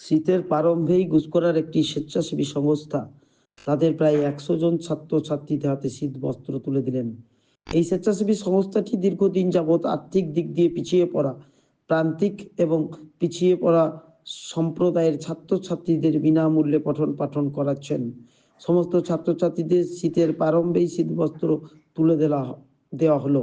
শীতের প্রারম্ভেই গুসকরার একটি স্বেচ্ছাসেবী সংস্থা। তাদের প্রায় একশো জন ছাত্র ছাত্রীদের হাতে শীত বস্ত্র তুলে দিলেন। এই স্বেচ্ছাসেবী সংস্থাটি দীর্ঘদিন যাবৎ আর্থিক দিক দিয়ে পিছিয়ে পড়া, প্রান্তিক এবং পিছিয়ে পড়া সম্প্রদায়ের ছাত্রছাত্রীদের বিনামূল্যে পঠন পাঠন করাচ্ছেন। সমস্ত ছাত্রছাত্রীদের শীতের প্রারম্ভেই শীত বস্ত্র তুলে দেওয়া দেওয়া হলো।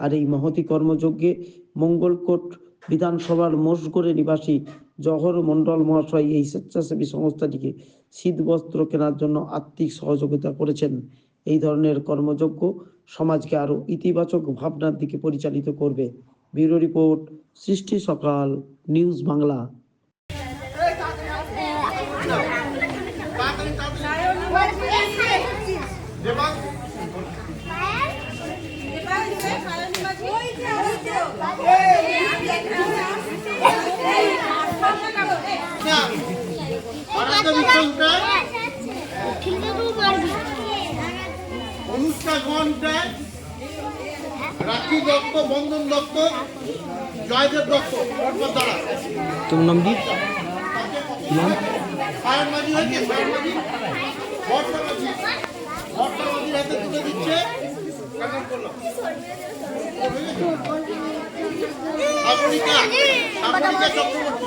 আর এই মহতি কর্মযজ্ঞে মঙ্গলকোট বিধানসভার মোষগড়ে নিবাসী জহর মণ্ডল মহাশয় এই স্বেচ্ছাসেবী সংস্থাটিকে শীত বস্ত্র কেনার জন্য আর্থিক সহযোগিতা করেছেন। এই ধরনের কর্মযজ্ঞ সমাজকে আরও ইতিবাচক ভাবনার দিকে পরিচালিত করবে। ব্যুরো রিপোর্ট সৃষ্টি সকাল নিউজ বাংলা। অনুষ্কা ঘন্টায় রাখি দত্ত বন্ধন দত্ত জয়দেব দত্ত দ্বারা তোমার নাম কি? নাম সায়ন মাঝি হয়েছে সায়ন মাঝি। বর্ষা মাঝি বর্ষা মাঝির হাতে তুলে দিচ্ছে। সাগরিকা সাগরিকা চক্রবর্তী।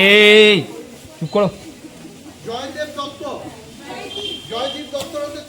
এই চুপ করো। জয়দেব দত্ত। জয়দীপ দত্তর হাতে হাতে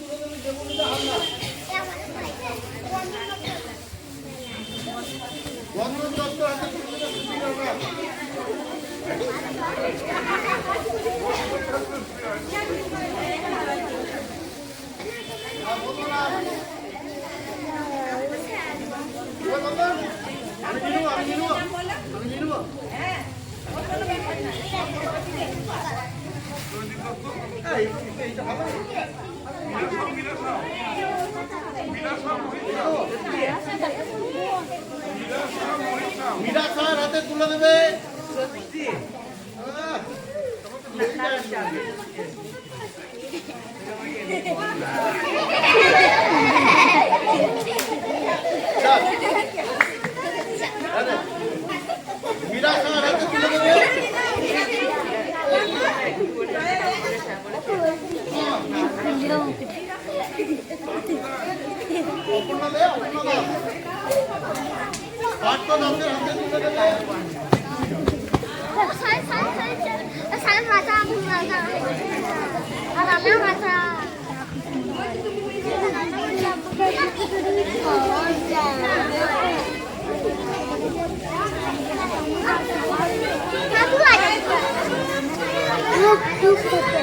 মীরা খান হাতে তুলে দেবে আহ, চল। আরে, মীরা খান হাতে তুলে দেবে অপর্ণা দে অপর্ণা 수도